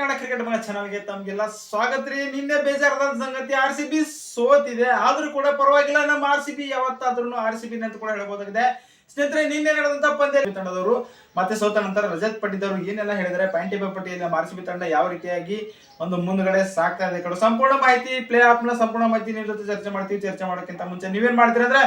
Kannada cricket ಮಗ ಚಾನಲ್ಗೆ ತಮ್ಗೆಲ್ಲ ಸ್ವಾಗತ ರೀ. ನಿನ್ನೆ ಬೇಜಾರದ ಸಂಗತಿ ಆರ್ ಸಿ ಬಿ ಸೋತಿದೆ. ಆದ್ರೂ ಕೂಡ ಪರವಾಗಿಲ್ಲ. ನಮ್ಮ ಆರ್ ಸಿ ಬಿ ಯಾವತ್ತಾದ್ರೂ ಆರ್ ಸಿ ಬಿ ಅಂತ ಕೂಡ ಹೇಳ್ಬೋದಾಗಿದೆ. ಸ್ನೇಹಿತರೆ, ನಿನ್ನೆ ನಡೆದಂತ ಪಂದ್ಯ ತಂಡದವರು ಮತ್ತೆ ಸೋತ ನಂತರ ರಜತ್ ಪಟ್ಟಿದವರು ಏನೆಲ್ಲ ಹೇಳಿದರೆ ಪ್ಯಾಂಟಿ ಪಟ್ಟಿ ನಮ್ಮ ಆರ್ ಸಿ ಬಿ ತಂಡ ಯಾವ ರೀತಿಯಾಗಿ ಒಂದು ಮುಂದ್ಗಡೆ ಸಾಕ್ತಾ ಇದೆ ಕಡೆ ಸಂಪೂರ್ಣ ಮಾಹಿತಿ ಪ್ಲೇ ಆಫ್ನ ಸಂಪೂರ್ಣ ಮಾಹಿತಿ ನಿಮ್ಮ ಜೊತೆ ಚರ್ಚೆ ಮಾಡ್ತೀವಿ. ಚರ್ಚೆ ಮಾಡೋಕ್ಕಿಂತ ಮುಂಚೆ ನೀವೇನ್ ಮಾಡ್ತೀರಾ ಅಂದ್ರೆ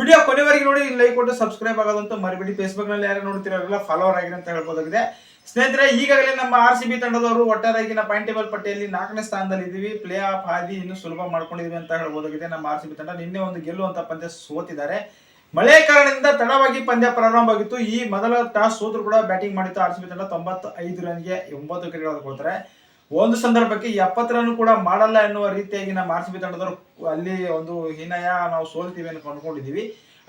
ವಿಡಿಯೋ ಕೊನೆವರೆಗೆ ನೋಡಿ ಲೈಕ್ ಕೊಟ್ಟು ಸಬ್ಸ್ಕ್ರೈಬ್ ಆಗೋದಂತ ಮರಿಬಿಡಿ. ಫೇಸ್ಬುಕ್ನಲ್ಲಿ ಯಾರು ನೋಡ್ತಿರೋಲ್ಲ ಫಾಲೋವರ್ ಆಗಿದೆ ಅಂತ ಹೇಳ್ಬೋದಾಗಿದೆ. ಸ್ನೇಹಿತರೆ, ಈಗಾಗಲೇ ನಮ್ಮ ಆರ್ ಸಿ ಬಿ ತಂಡದವರು ಒಟ್ಟಾರೆಯಾಗಿ ಪಾಯಿಂಟ್ ಟೇಬಲ್ ಪಟ್ಟಿಯಲ್ಲಿ ನಾಲ್ಕನೇ ಸ್ಥಾನದಲ್ಲಿ ಇದೀವಿ ಪ್ಲೇ ಆಫ್ ಹಾದಿ ಇನ್ನು ಸುಲಭ ಮಾಡ್ಕೊಂಡಿದ್ವಿ ಅಂತ ಹೇಳ್ಬೋದಾಗಿದೆ ನಮ್ಮ ಆರ್ ಸಿ ಬಿ ತಂಡ. ನಿನ್ನೆ ಒಂದು ಗೆಲ್ಲುವಂತ ಪಂದ್ಯ ಸೋತಿದ್ದಾರೆ. ಮಳೆ ಕಾರಣದಿಂದ ತಡವಾಗಿ ಪಂದ್ಯ ಪ್ರಾರಂಭವಾಗಿತ್ತು ಈ ಮೊದಲ ಟಾಸ್ ಸೋದ್ರು ಕೂಡ ಬ್ಯಾಟಿಂಗ್ ಮಾಡಿತ್ತು ಆರ್ ಸಿ ಬಿ ತಂಡ. ತೊಂಬತ್ತು ಐದು ರನ್ಗೆ ಒಂಬತ್ತು ವಿಕೆಟ್ ಕೊಡ್ತಾರೆ. ಒಂದು ಸಂದರ್ಭಕ್ಕೆ ಎಪ್ಪತ್ತು ರನ್ ಕೂಡ ಮಾಡಲ್ಲ ಎನ್ನುವ ರೀತಿಯಾಗಿ ನಮ್ಮ ಆರ್ ಸಿ ಬಿ ತಂಡದವರು ಅಲ್ಲಿ ಒಂದು ಹೀನಯ ನಾವು ಸೋಲ್ತೀವಿ ಅಂತ ಕೊಂಡ್ಕೊಂಡಿದೀವಿ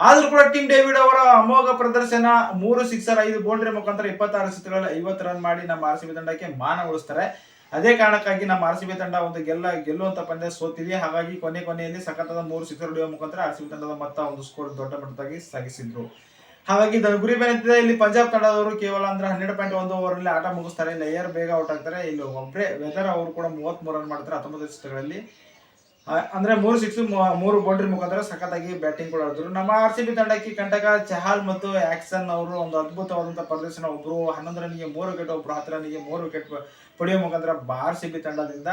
ಆದ್ರೂ ಕೂಡ ಟೀಮ್ ಡೇವಿಡ್ ಅವರ ಅಮೋಘ ಪ್ರದರ್ಶನ ಮೂರು ಸಿಕ್ಸರ್ ಐದು ಬೌಂಡ್ರಿ ಮುಖಾಂತರ ಇಪ್ಪತ್ತಾರು ಸ್ಥಿತಿಗಳಲ್ಲಿ ಐವತ್ತು ರನ್ ಮಾಡಿ ನಮ್ಮ ಆರ್ ಸಿ ಬಿ ತಂಡಕ್ಕೆ ಮಾನ ಉಳಿಸ್ತಾರೆ. ಅದೇ ಕಾರಣಕ್ಕಾಗಿ ನಮ್ಮ ಆರ್ ಸಿ ಬಿ ತಂಡ ಒಂದು ಗೆಲ್ಲ ಗೆಲ್ಲುವಂತ ಪಂದ್ಯ ಸೋತಿದೆ. ಹಾಗಾಗಿ ಕೊನೆ ಕೊನೆಯಲ್ಲಿ ಸಖತ್ತಾದ ಮೂರು ಸಿಕ್ಸರ್ ಹೊಡೆಯುವ ಮುಖಾಂತರ ಆರ್ ಸಿ ಬಿ ತಂಡದ ಮೊತ್ತ ಒಂದು ಸ್ಕೋರ್ ದೊಡ್ಡ ಮಟ್ಟದಾಗಿ ಸಾಗಿಸಿದ್ರು. ಹಾಗಾಗಿ ಗುರಿ ಬೇನಿದೆ ಇಲ್ಲಿ ಪಂಜಾಬ್ ತಂಡದವರು ಕೇವಲ ಅಂದ್ರೆ ಹನ್ನೆರಡು ಪಾಯಿಂಟ್ ಒಂದು ಓವರ್ ಅಲ್ಲಿ ಆಟ ಮುಗಿಸ್ತಾರೆ. ಲೇಯರ್ ಬೇಗ ಔಟ್ ಆಗ್ತಾರೆ. ಇಲ್ಲಿ ಒಬ್ಬರೇ ವೆದರ್ ಅವರು ಕೂಡ ಮೂವತ್ತ್ ಮೂರು ರನ್ ಮಾಡ್ತಾರೆ ಹತ್ತೊಂಬತ್ತು ಸ್ಥಳಗಳಲ್ಲಿ ಅಂದ್ರೆ ಮೂರು ಸಿಕ್ಸ್ ಮೂರು ಬೌಂಡ್ರಿ ಮುಖಾಂತರ ಸಖತ್ತಾಗಿ ಬ್ಯಾಟಿಂಗ್ ಕೂಡ ಆಡಿದ್ರು. ನಮ್ಮ ಆರ್ ಸಿ ಬಿ ತಂಡಕ್ಕೆ ಕಂಟಕ ಚಹಾಲ್ ಮತ್ತು ಆಕ್ಸನ್ ಅವರು ಒಂದು ಅದ್ಭುತವಾದಂತಹ ಪ್ರದರ್ಶನ. ಒಬ್ರು ಹನ್ನೊಂದು ರನ್ಗೆ ಮೂರು ವಿಕೆಟ್ ಒಬ್ರು ಹತ್ತು ರನ್ಗೆ ಮೂರು ವಿಕೆಟ್ ಪಡೆಯುವ ಮುಖಾಂತರ ಆರ್ ಸಿ ಬಿ ತಂಡದಿಂದ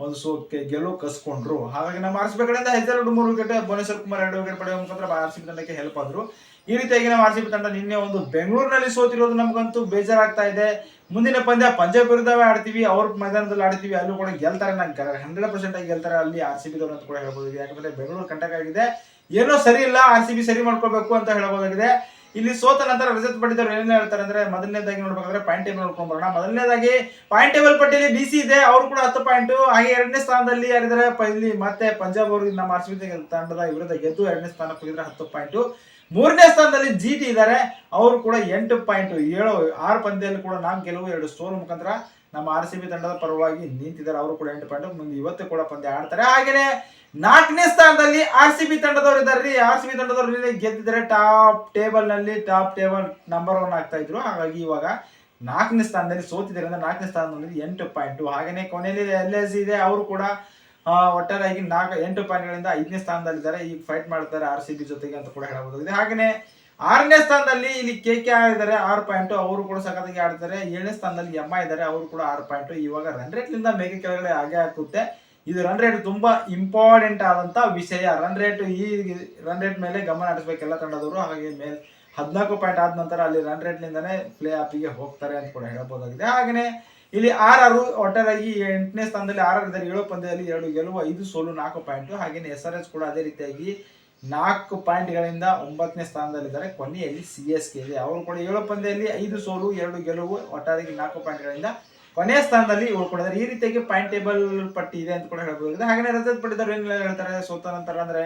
ಒಂದು ಸೋ ಗೆ- ಗೆಲುವು ಕಸ್ಕೊಂಡ್ರು. ಹಾಗಾಗಿ ನಮ್ಮ ಆರ್ ಸಿ ಬಿ ಕಡೆಯಿಂದ ಹೆಸರು ಮೂರು ವಿಕೆಟ್ ಭುವನೇಶ್ವರ್ ಕುಮಾರ್ ಎರಡು ವಿಕೆಟ್ ಪಡೆಯುವ ಮುಖಾಂತರ ಆರ್ ಸಿ ಬಿ ತಂಡಕ್ಕೆ ಹೆಲ್ಪ್ ಆದ್ರು. ಈ ರೀತಿಯಾಗಿ ನಾವು ಆರ್ ಸಿ ಬಿ ತಂಡ ನಿನ್ನೆ ಒಂದು ಬೆಂಗಳೂರಿನಲ್ಲಿ ಸೋತಿರೋದು ನಮಗಂತೂ ಬೇಜಾರಾಗ್ತಾ ಇದೆ. ಮುಂದಿನ ಪಂದ್ಯ ಪಂಜಾಬ್ ವಿರುದ್ಧವೇ ಆಡ್ತೀವಿ, ಅವ್ರ ಮೈದಾನದಲ್ಲಿ ಆಡ್ತೀವಿ, ಅಲ್ಲೂ ಕೂಡ ಗೆಲ್ತಾರೆ. ನಂಗೆ ಹಂಡ್ರೆಡ್ ಪರ್ಸೆಂಟ್ ಆಗಿ ಗೆಲ್ತಾರೆ ಅಲ್ಲಿ ಆರ್ ಸಿ ಬಿ ಅಂತ ಕೂಡ ಹೇಳ್ಬೋದು ಯಾಕಂದ್ರೆ ಬೆಂಗಳೂರು ಕಂಟಕ ಆಗಿದೆ. ಏನೋ ಸರಿ ಇಲ್ಲ ಆರ್ ಸಿ ಬಿ ಸರಿ ಮಾಡ್ಕೋಬೇಕು ಅಂತ ಹೇಳ್ಬೋದಾಗಿದೆ. ಇಲ್ಲಿ ಸೋತ ನಂತರ ರಜತ್ ಪಟ್ಟಿದವರು ಏನೇನು ಹೇಳ್ತಾರೆ ಅಂದ್ರೆ ಮೊದಲನೇದಾಗಿ ನೋಡ್ಬೇಕಂದ್ರೆ ಪಾಯಿಂಟ್ ಟೇಬಲ್ ನೋಡ್ಕೊಂಡ್ ಬರೋಣ. ಮೊದಲನೇದಾಗಿ ಪಾಯಿಂಟ್ ಟೇಬಲ್ ಪಟ್ಟಿಯಲ್ಲಿ ಡಿ ಸಿ ಇದೆ, ಅವರು ಕೂಡ ಹತ್ತು ಪಾಯಿಂಟ್ ಹಾಗೆ ಎರಡನೇ ಸ್ಥಾನದಲ್ಲಿ ಯಾರಿದ್ರೆ ಇಲ್ಲಿ ಮತ್ತೆ ಪಂಜಾಬ್ ಅವರು ನಮ್ಮ ಆರ್ ತಂಡದ ವಿರುದ್ಧ ಗೆದ್ದು ಎರಡನೇ ಸ್ಥಾನಕ್ಕೆ ಹೋಗಿದ್ರೆ ಹತ್ತು ಪಾಯಿಂಟ್ ಮೂರನೇ ಸ್ಥಾನದಲ್ಲಿ ಜಿ ಟಿ ಇದ್ದಾರೆ, ಅವರು ಕೂಡ ಎಂಟು ಪಾಯಿಂಟ್ ಏಳು, ಆರು ಪಂದ್ಯದಲ್ಲಿ ಕೂಡ ನಾಲ್ಕು ಗೆಲುವು, ಎರಡು ಸೋಲು ಮುಖಾಂತರ ನಮ್ಮ ಆರ್ ಸಿ ಬಿ ತಂಡದ ಪರವಾಗಿ ನಿಂತಿದ್ದಾರೆ. ಅವರು ಕೂಡ ಎಂಟು ಪಾಯಿಂಟ್ ಮುಂದೆ ಇವತ್ತು ಕೂಡ ಪಂದ್ಯ ಆಡ್ತಾರೆ. ಹಾಗೆಯೇ ನಾಲ್ಕನೇ ಸ್ಥಾನದಲ್ಲಿ ಆರ್ ಸಿ ಬಿ ತಂಡದವರು ಇದ್ದಾರೆ ರೀ. ಆರ್ ಸಿ ಬಿ ತಂಡದವರು ಗೆದ್ದಿದ್ದಾರೆ. ಟಾಪ್ ಟೇಬಲ್ನಲ್ಲಿ ಟಾಪ್ ಟೇಬಲ್ ನಂಬರ್ ಒನ್ ಆಗ್ತಾ ಇದ್ರು. ಹಾಗಾಗಿ ಇವಾಗ ನಾಲ್ಕನೇ ಸ್ಥಾನದಲ್ಲಿ ಸೋತಿದ್ದಾರೆ ಅಂದ್ರೆ ನಾಲ್ಕನೇ ಸ್ಥಾನದಲ್ಲಿ ಎಂಟು ಪಾಯಿಂಟ್ ಹಾಗೆಯೇ ಕೊನೆಯಲ್ಲಿ ಎಲ್ ಎಸ್ ಇದೆ. ಅವರು ಕೂಡ ಒಟ್ಟಾರೆಯಾಗಿ ನಾಲ್ಕು, ಎಂಟು ಪಾಯಿಂಟ್ಗಳಿಂದ ಐದನೇ ಸ್ಥಾನದಲ್ಲಿದ್ದಾರೆ. ಈಗ ಫೈಟ್ ಮಾಡ್ತಾರೆ ಆರ್ ಸಿ ಬಿ ಜೊತೆಗೆ ಅಂತ ಕೂಡ ಹೇಳಬಹುದಾಗಿದೆ. ಹಾಗೇನೆ ಆರನೇ ಸ್ಥಾನದಲ್ಲಿ ಇಲ್ಲಿ ಕೆ ಕೆ ಇದ್ದಾರೆ ಆರು ಪಾಯಿಂಟ್ ಅವರು ಕೂಡ ಸಖತ್ತಾಗಿ ಆಡ್ತಾರೆ. ಏಳನೇ ಸ್ಥಾನದಲ್ಲಿ ಎಂ ಇದ್ದಾರೆ ಅವರು ಕೂಡ ಆರು ಪಾಯಿಂಟು ಇವಾಗ ರನ್ ರೇಟ್ನಿಂದ ಮೇಗೆ ಕೆಳಗಡೆ ಹಾಗೆ ಹಾಕುತ್ತೆ. ಇದು ರನ್ ರೇಟ್ ತುಂಬಾ ಇಂಪಾರ್ಟೆಂಟ್ ಆದಂತ ವಿಷಯ. ರನ್ ರೇಟ್ ಈ ರನ್ ರೇಟ್ ಮೇಲೆ ಗಮನ ಹರಿಸಬೇಕು ಎಲ್ಲ ತಂಡದವರು. ಹಾಗಾಗಿ ಮೇಲ್ ಹದಿನಾಲ್ಕು ಪಾಯಿಂಟ್ ಆದ ನಂತರ ಅಲ್ಲಿ ರನ್ ರೇಟ್ ನಿಂದನೇ ಪ್ಲೇ ಆಫಿಗೆ ಹೋಗ್ತಾರೆ ಅಂತ ಕೂಡ ಹೇಳಬಹುದಾಗಿದೆ ಹಾಗೆಯೇ ಇಲ್ಲಿ ಆರಾರು ಆರು ಒಟ್ಟಾರೆಯಾಗಿ ಎಂಟನೇ ಸ್ಥಾನದಲ್ಲಿ ಆರ್ ಆರ್ ಇದ್ದಾರೆ ಏಳು ಪಂದ್ಯದಲ್ಲಿ ಎರಡು ಗೆಲುವು, ಐದು ಸೋಲು, ನಾಲ್ಕು ಪಾಯಿಂಟ್ ಹಾಗೆಯೇ ಎಸ್ ಆರ್ ಎಸ್ ಕೂಡ ಅದೇ ರೀತಿಯಾಗಿ ನಾಲ್ಕು ಪಾಯಿಂಟ್ಗಳಿಂದ ಒಂಬತ್ತನೇ ಸ್ಥಾನದಲ್ಲಿದ್ದಾರೆ. ಕೊನೆಯಲ್ಲಿ ಸಿ ಎಸ್ ಕೆ ಇದೆ. ಅವರು ಕೂಡ ಏಳು ಪಂದ್ಯದಲ್ಲಿ ಐದು ಸೋಲು, ಎರಡು ಗೆಲುವು, ಒಟ್ಟಾರೆಯಾಗಿ ನಾಲ್ಕು ಪಾಯಿಂಟ್ಗಳಿಂದ ಕೊನೆಯ ಸ್ಥಾನದಲ್ಲಿ ಉಳ್ಕೊಂಡಿದ್ದಾರೆ ಈ ರೀತಿಯಾಗಿ ಪಾಯಿಂಟ್ ಟೇಬಲ್ ಪಟ್ಟಿ ಇದೆ ಅಂತ ಕೂಡ ಹೇಳ್ಬೋದು ಹಾಗೆ ರಜತ್ ಪಟ್ಟಿದವರು ಏನು ಹೇಳ್ತಾರೆ ಸೋತ ನಂತರ ಅಂದ್ರೆ,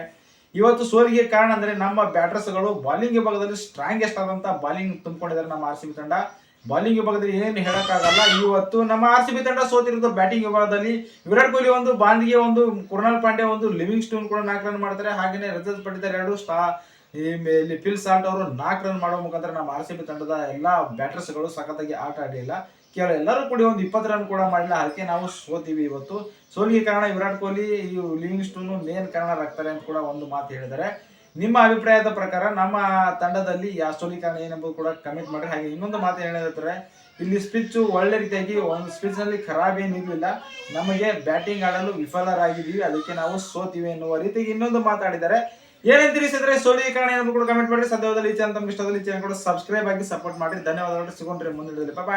ಇವತ್ತು ಸೋಲಿಗೆ ಕಾರಣ ಅಂದ್ರೆ ನಮ್ಮ ಬ್ಯಾಟರ್ಸ್ಗಳು ಬಾಲಿಂಗ್ ವಿಭಾಗದಲ್ಲಿ ಸ್ಟ್ರಾಂಗೆಸ್ಟ್ ಆದಂತಹ ಬಾಲಿಂಗ್ ತುಂಬಿಕೊಂಡಿದ್ದಾರೆ ನಮ್ಮ ಆರ್ ತಂಡ. ಬಾಲಿಂಗ್ ವಿಭಾಗದಲ್ಲಿ ಏನು ಹೇಳೋಕ್ಕಾಗಲ್ಲ. ಇವತ್ತು ನಮ್ಮ ಆರ್ ಸಿ ಬಿ ತಂಡ ಸೋತಿರೋದು ಬ್ಯಾಟಿಂಗ್ ವಿಭಾಗದಲ್ಲಿ. ವಿರಾಟ್ ಕೊಹ್ಲಿ ಒಂದು, ಬಾಂದ್ಗೆ ಒಂದು ಕುರ್ನಾಲ್ ಪಾಂಡೆ ಒಂದು ಲಿವಿಂಗ್ ಸ್ಟೋನ್ ಕೂಡ ನಾಲ್ಕು ರನ್ ಮಾಡ್ತಾರೆ. ಹಾಗೆಯೇ ರಜತ್ ಪಡಿತಾರೆ ಎರಡು, ಸ್ಟಾ ಇಲ್ಲಿ ಫಿಲ್ ಸಾಲ್ಟ್ ಅವರು ನಾಲ್ಕು ರನ್ ಮಾಡುವ ಮುಖಾಂತರ ನಮ್ಮ ಆರ್ ಸಿ ಬಿ ತಂಡದ ಎಲ್ಲ ಬ್ಯಾಟರ್ಸ್ಗಳು ಸಖತ್ತಾಗಿ ಆಟ ಆಡಿಲ್ಲ. ಕೇವಲ ಎಲ್ಲರೂ ಕೂಡ ಒಂದು ಇಪ್ಪತ್ತು ರನ್ ಕೂಡ ಮಾಡಿಲ್ಲ. ಅದಕ್ಕೆ ನಾವು ಸೋತೀವಿ ಇವತ್ತು. ಸೋಲಿಗೆ ಕಾರಣ Virat Kohli Livingstone main ಕಾರಣರಾಗ್ತಾರೆ ಅಂತ ಕೂಡ ಒಂದು ಮಾತು ಹೇಳಿದ್ದಾರೆ. ನಿಮ್ಮ ಅಭಿಪ್ರಾಯದ ಪ್ರಕಾರ ನಮ್ಮ ತಂಡದಲ್ಲಿ ಯಾವ ಕಾರಣ ಏನೆಂಬುದು ಕೂಡ ಕಮೆಂಟ್ ಮಾಡಿ ಹಾಗೆ ಇನ್ನೊಂದು ಮಾತು ಹೇಳಿದ್ರೆ ಇಲ್ಲಿ ಸ್ಪಿಚ್ ಒಳ್ಳೆ ರೀತಿಯಾಗಿ ಒಂದು ಸ್ಪಿಚ್ನಲ್ಲಿ ಖರಾಬ್ ಏನಿರಲಿಲ್ಲ ನಮಗೆ ಬ್ಯಾಟಿಂಗ್ ಆಡಲು ವಿಫಲರಾಗಿದ್ದೀವಿ, ಅದಕ್ಕೆ ನಾವು ಸೋತಿವಿ ಎನ್ನುವ ರೀತಿಗೆ ಇನ್ನೊಂದು ಮಾತಾಡಿದ್ದಾರೆ. ಏನೇನು ತಿಳಿಸಿದ್ರೆ ಸೋಲಿ ಕಾರಣ ಕೂಡ ಕಮೆಂಟ್ ಮಾಡಿ ಸದ್ಯದಲ್ಲಿ ಚಾನಲ್ ತಮ್ಗೆ ಇಷ್ಟದಲ್ಲಿ ಕೂಡ ಸಬ್ಸ್ಕ್ರೈಬ್ ಆಗಿ ಸಪೋರ್ಟ್ ಮಾಡಿ ಧನ್ಯವಾದಗಳು. ಸಿಗೋಣ್ರಿ ಮುಂದಿನ ಬಾಯ್